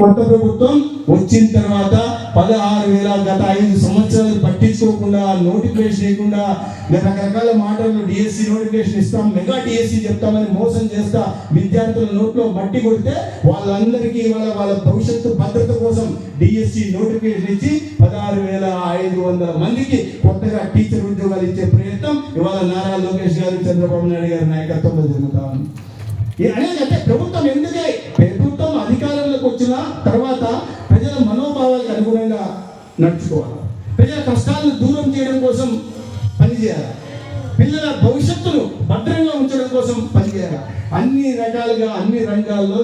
కొత్త ప్రభుత్వం వచ్చిన తర్వాత పదహారు వేల గత ఐదు సంవత్సరాలు పట్టించుకోకుండా నోటిఫికేషన్ ఇవ్వకుండా రకరకాల మాటలు డిఎస్సి నోటిఫికేషన్ ఇస్తాం మెగా డిఎస్సి చెప్తామని మోసం చేస్తా విద్యార్థుల నోట్లో మట్టి కొడితే వాళ్ళందరికీ వాళ్ళ వాళ్ళ భవిష్యత్తు భద్రత కోసం డిఎస్సి నోటిఫికేషన్ ఇచ్చి పదహారు వేల ఐదు వందల మందికి కొత్తగా టీచర్ ఉద్యోగాలు ఇచ్చే ప్రయత్నం ఇవాళ నారా లోకేష్ చంద్రబాబు నాయుడు గారి నాయకత్వంలో జరుగుతా ఉంది. అంటే ప్రభుత్వం ఎందుకే ప్రభుత్వం అధికారంలోకి వచ్చిన తర్వాత ప్రజల మనోభావాలకు అనుగుణంగా నడుచుకోవాలి. ప్రజల కష్టాలను దూరం చేయడం కోసం పనిచేయాలి. పిల్లల భవిష్యత్తును భద్రంగా ఉంచడం కోసం పనిచేయాలి. అన్ని రకాలుగా అన్ని రంగాల్లో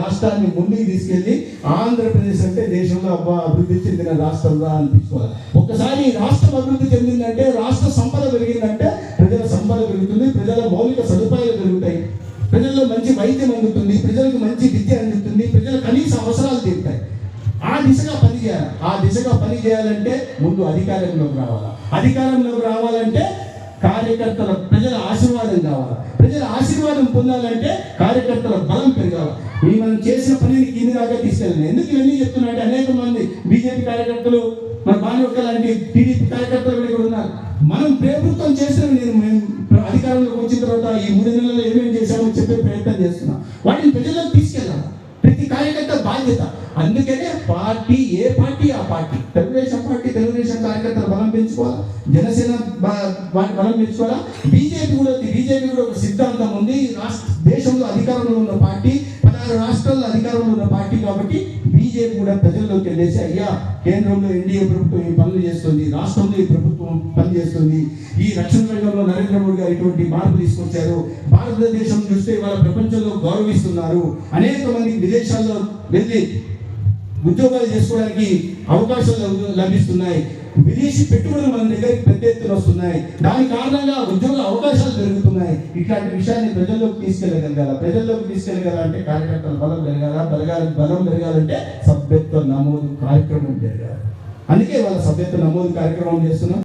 రాష్ట్రాన్ని ముందుకు తీసుకెళ్ళి ఆంధ్రప్రదేశ్ అంటే దేశంలో అబ్బా అభివృద్ధి చెందిన రాష్ట్రంగా అనిపించుకోవాలి. ఒక్కసారి రాష్ట్రం అభివృద్ధి చెందిందంటే రాష్ట్ర సంపద పెరిగిందంటే ప్రజల్లో మంచి వైద్యం అందుతుంది ప్రజలకు మంచి విద్య అందుతుంది ప్రజల కనీస అవసరాలు తీరుతాయి. ఆ దిశగా పని చేయాలి. ఆ దిశగా పనిచేయాలంటే ముందు అధికారంలోకి రావాలి? అధికారంలోకి రావాలంటే కార్యకర్తల ప్రజల ఆశీర్వాదం కావాలి? ప్రజల ఆశీర్వాదం పొందాలంటే కార్యకర్తల బలం పెరగాలి? ఈ మనం చేసిన పనిని కింది దాకా తీసుకెళ్ళాలి. ఎందుకు ఇవన్నీ చెప్తున్నా అంటే అనేక మంది బీజేపీ కార్యకర్తలు మన బాణ్యొక్క లాంటి టీడీపీ కార్యకర్తలు కూడా ఉన్నారు. మనం ప్రభుత్వం చేసిన నేను మేము అధికారంలోకి వచ్చిన తర్వాత ఈ మూడు నెలల్లో చెప్పే ప్రయత్నం చేస్తున్నా. వాటిని ప్రజలకు తీసుకెళ్ళాలి? ప్రతి కార్యకర్త బాధ్యత. అందుకనే పార్టీ ఏ పార్టీ ఆ పార్టీ. తెలుగుదేశం పార్టీ తెలుగుదేశం కార్యకర్తలు బలం పెంచుకోవాలా? జనసేన బలం పెంచుకోవాలా? బీజేపీ కూడా బీజేపీ కూడా ఒక సిద్ధాంతం ఉంది. రాష్ట్ర దేశంలో అధికారంలో ఉన్న పార్టీ పదహారు రాష్ట్రాల్లో అధికారంలో ఉన్న పార్టీ కాబట్టి బీజేపీ కూడా ప్రజల్లోకి వెళ్ళేసి అయ్యా కేంద్రంలో ఎన్డీఏ ప్రభుత్వం ఈ పనులు చేస్తుంది రాష్ట్రంలో ఈ ప్రభుత్వం పనిచేస్తుంది ఈ రక్షణ రంగంలో నరేంద్ర మోడీ గారు ఇటువంటి మార్పు తీసుకొచ్చారు భారతదేశం చూస్తే ఇవాళ ప్రపంచంలో గౌరవిస్తున్నారు. అనేక మంది విదేశాల్లో వెళ్ళి ఉద్యోగాలు చేసుకోవడానికి అవకాశాలు లభిస్తున్నాయి. విదేశీ పెట్టుబడులు మన దగ్గరికి పెద్ద ఎత్తున వస్తున్నాయి. దాని కారణంగా ఉద్యోగ అవకాశాలు ఉన్నాయి. ఇట్లాంటి విషయాన్ని ప్రజల్లోకి తీసుకెళ్ళగలగాల ప్రజల్లోకి తీసుకెళ్ళగలంటే కార్యకర్తల బలం పెరగాల? బలగాలి బలం పెరగాలంటే సభ్యత్వ నమోదు కార్యక్రమం జరగాలి అందుకే వాళ్ళ సభ్యత్వ నమోదు కార్యక్రమం చేస్తున్నాం.